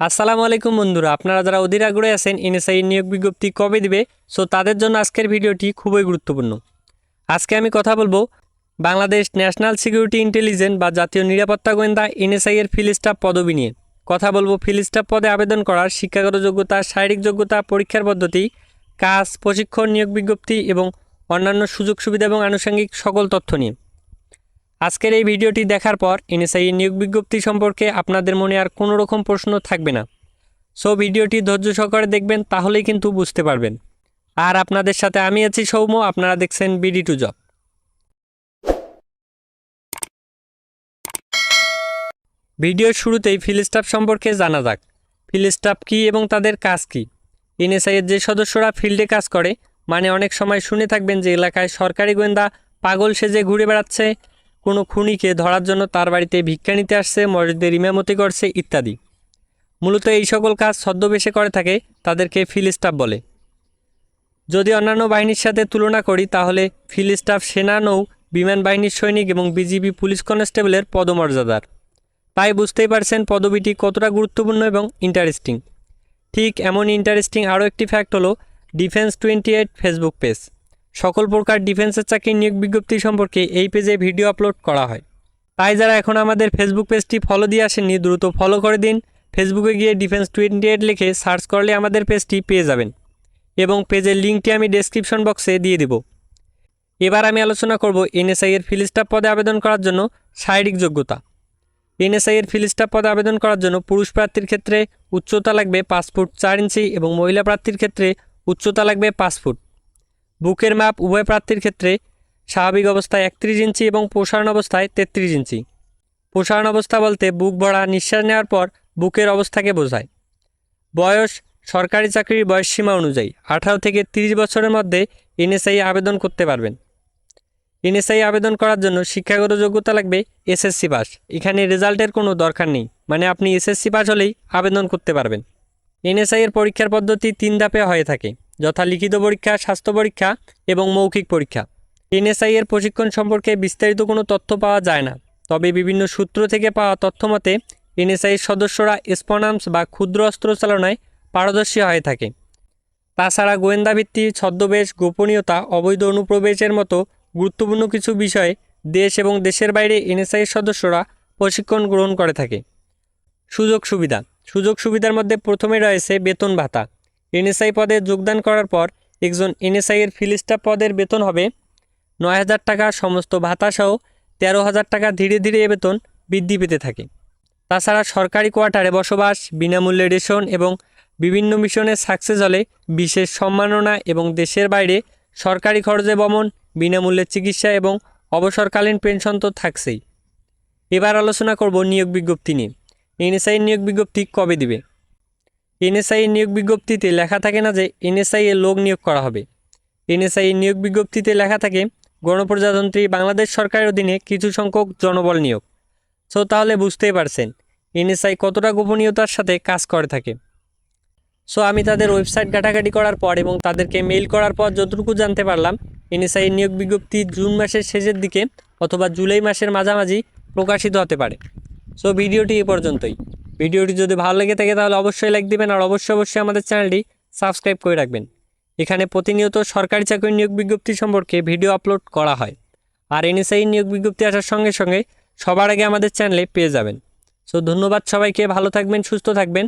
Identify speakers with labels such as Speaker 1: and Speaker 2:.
Speaker 1: আসসালামু আলাইকুম বন্ধুরা, আপনারা যারা অধীর আগ্রহে আছেন এনএসআই নিয়োগ বিজ্ঞপ্তি কবে দিবে, সো তাদের জন্য আজকের ভিডিওটি খুবই গুরুত্বপূর্ণ। আজকে আমি কথা বলব বাংলাদেশ ন্যাশনাল সিকিউরিটি ইন্টেলিজেন্স বা জাতীয় নিরাপত্তা গোয়েন্দা এনএসআই এর ফিল স্টাফ পদবি নিয়ে। কথা বলব ফিল স্টাফ পদে আবেদন করার শিক্ষাগত যোগ্যতা, শারীরিক যোগ্যতা, পরীক্ষার পদ্ধতি, কাজ, প্রশিক্ষণ, নিয়োগ বিজ্ঞপ্তি এবং অন্যান্য সুযোগ সুবিধা এবং আনুষঙ্গিক সকল তথ্য নিয়ে। আজকের এই ভিডিওটি দেখার পর এনএসআই নিয়োগ বিজ্ঞপ্তি সম্পর্কে আপনাদের মনে আর কোনো রকম প্রশ্ন থাকবে না। সো ভিডিওটি ধৈর্য সহকারে দেখবেন, তাহলেই কিন্তু বুঝতে পারবেন। আর আপনাদের সাথে আমি আছি সৌম্য, আপনারা দেখছেন বিডি টু জব। ভিডিওর শুরুতেই ফিল স্টাফ সম্পর্কে জানা যাক। ফিল স্টাফ কী এবং তাদের কাজ কী? এনএসআই এর যে সদস্যরা ফিল্ডে কাজ করে মানে অনেক সময় শুনে থাকবেন যে এলাকায় সরকারি গোয়েন্দা পাগল সেজে ঘুরে বেড়াচ্ছে কোনো খুনিকে ধরার জন্য তার বাড়িতে ভিক্ষা নিতে আসছে, মসজিদের ইমামতি করছে ইত্যাদি। মূলত এই সকল কাজ ছদ্মবেশে করে থাকে তাদেরকে ফিল স্টাফ বলে। যদি অন্যান্য বাহিনীর সাথে তুলনা করি, তাহলে ফিল স্টাফ সেনা নৌ, বিমান বাহিনীর সৈনিক এবং বিজিবি পুলিশ কনস্টেবলের পদমর্যাদার। তাই বুঝতেই পারছেন পদবিটি কতটা গুরুত্বপূর্ণ এবং ইন্টারেস্টিং। ঠিক এমন ইন্টারেস্টিং আরও একটি ফ্যাক্ট হলো defence twenty eight Facebook page. সকল প্রকার ডিফেন্সের চাকরির নিয়োগ বিজ্ঞপ্তি সম্পর্কে এই পেজে ভিডিও আপলোড করা হয়। তাই যারা এখন আমাদের ফেসবুক পেজটি ফলো দিয়ে আসেননি, দ্রুত ফলো করে দিন। ফেসবুকে গিয়ে ডিফেন্স টোয়েন্টি এইট লিখে সার্চ করলে আমাদের পেজটি পেয়ে যাবেন এবং পেজের লিঙ্কটি আমি ডেসক্রিপশন বক্সে দিয়ে দেব। এবার আমি আলোচনা করব এনএসআই এর ফিল পদে আবেদন করার জন্য শারীরিক যোগ্যতা। এনএসআই এর ফিল পদে আবেদন করার জন্য পুরুষ প্রার্থীর ক্ষেত্রে উচ্চতা লাগবে পাঁচ ফুট চার ইঞ্চি এবং মহিলা প্রার্থীর ক্ষেত্রে উচ্চতা লাগবে পাঁচ ফুট। বুকের মাপ উভয় প্রার্থীর ক্ষেত্রে স্বাভাবিক অবস্থায় একত্রিশ ইঞ্চি এবং প্রসারণ অবস্থায় তেত্রিশ ইঞ্চি। প্রসারণ অবস্থা বলতে বুক ভরা নিঃশ্বাস নেওয়ার পর বুকের অবস্থাকে বোঝায়। বয়স সরকারি চাকরির বয়স সীমা অনুযায়ী আঠারো থেকে তিরিশ বছরের মধ্যে এনএসআই আবেদন করতে পারবেন। এনএসআই আবেদন করার জন্য শিক্ষাগত যোগ্যতা লাগবে এসএসসি পাস। এখানে রেজাল্টের কোনো দরকার নেই মানে আপনি এসএসসি পাস হলেই আবেদন করতে পারবেন। এনএসআই এর পরীক্ষার পদ্ধতি তিন ধাপে হয়ে থাকে। যথা লিখিত পরীক্ষা, স্বাস্থ্য পরীক্ষা এবং মৌখিক পরীক্ষা। এনএসআই এর প্রশিক্ষণ সম্পর্কে বিস্তারিত কোনো তথ্য পাওয়া যায় না। তবে বিভিন্ন সূত্র থেকে পাওয়া তথ্য মতে এনএসআইয়ের সদস্যরা স্পনামস বা ক্ষুদ্র অস্ত্র চালনায় পারদর্শী হয়ে থাকে। তাছাড়া গোয়েন্দাভিত্তি ছদ্মবেশ, গোপনীয়তা, অবৈধ অনুপ্রবেশের মতো গুরুত্বপূর্ণ কিছু বিষয়ে দেশ এবং দেশের বাইরে এনএসআইয়ের সদস্যরা প্রশিক্ষণ গ্রহণ করে থাকে। সুযোগ সুবিধা। সুযোগ সুবিধার মধ্যে প্রথমে রয়েছে বেতন ভাতা। এনএসআই পদে যোগদান করার পর একজন এনএসআই এর ফিল স্টাফ পদের বেতন হবে নয় হাজার টাকা, সমস্ত ভাতাসহ তেরো হাজার টাকা ধীরে ধীরে এ বেতন বৃদ্ধি পেতে থাকে। তাছাড়া সরকারি কোয়ার্টারে বসবাস, বিনামূল্যে রেশন এবং বিভিন্ন মিশনে সাকসেস হলে বিশেষ সম্মাননা এবং দেশের বাইরে সরকারি খরচে বমন, বিনামূল্যে চিকিৎসা এবং অবসরকালীন পেনশন তো থাকছেই। এবার আলোচনা করব নিয়োগ বিজ্ঞপ্তি নিয়ে। এনএসআই নিয়োগ বিজ্ঞপ্তি কবে দিবে? এনএসআই এর নিয়োগ বিজ্ঞপ্তিতে লেখা থাকে না যে এনএসআই এর লোক নিয়োগ করা হবে। এনএসআই এর নিয়োগ বিজ্ঞপ্তিতে লেখা থাকে, গণপ্রজাতন্ত্রী বাংলাদেশ সরকারের অধীনে কিছু সংখ্যক জনবল নিয়োগ। সো তাহলে বুঝতেই পারছেন এনএসআই কতটা গোপনীয়তার সাথে কাজ করে থাকে। সো আমি তাদের ওয়েবসাইট ঘাটাঘাটি করার পর এবং তাদেরকে মেইল করার পর যতটুকু জানতে পারলাম এনএসআই নিয়োগ বিজ্ঞপ্তি জুন মাসের শেষের দিকে অথবা জুলাই মাসের মাঝামাঝি প্রকাশিত হতে পারে। সো ভিডিওটি এ পর্যন্তই। ভিডিওটি যদি ভালো লেগে থাকে তাহলে অবশ্যই লাইক দিবেন আর অবশ্যই অবশ্যই আমাদের চ্যানেলটি সাবস্ক্রাইব করে রাখবেন। এখানে প্রতিনিয়ত সরকারি চাকরি নিয়োগ বিজ্ঞপ্তি সম্পর্কে ভিডিও আপলোড করা হয় আর এনএসআই নিয়োগ বিজ্ঞপ্তি আসার সঙ্গে সঙ্গে সবার আগে আমাদের চ্যানেলে পেয়ে যাবেন। সো ধন্যবাদ সবাইকে, ভালো থাকবেন, সুস্থ থাকবেন।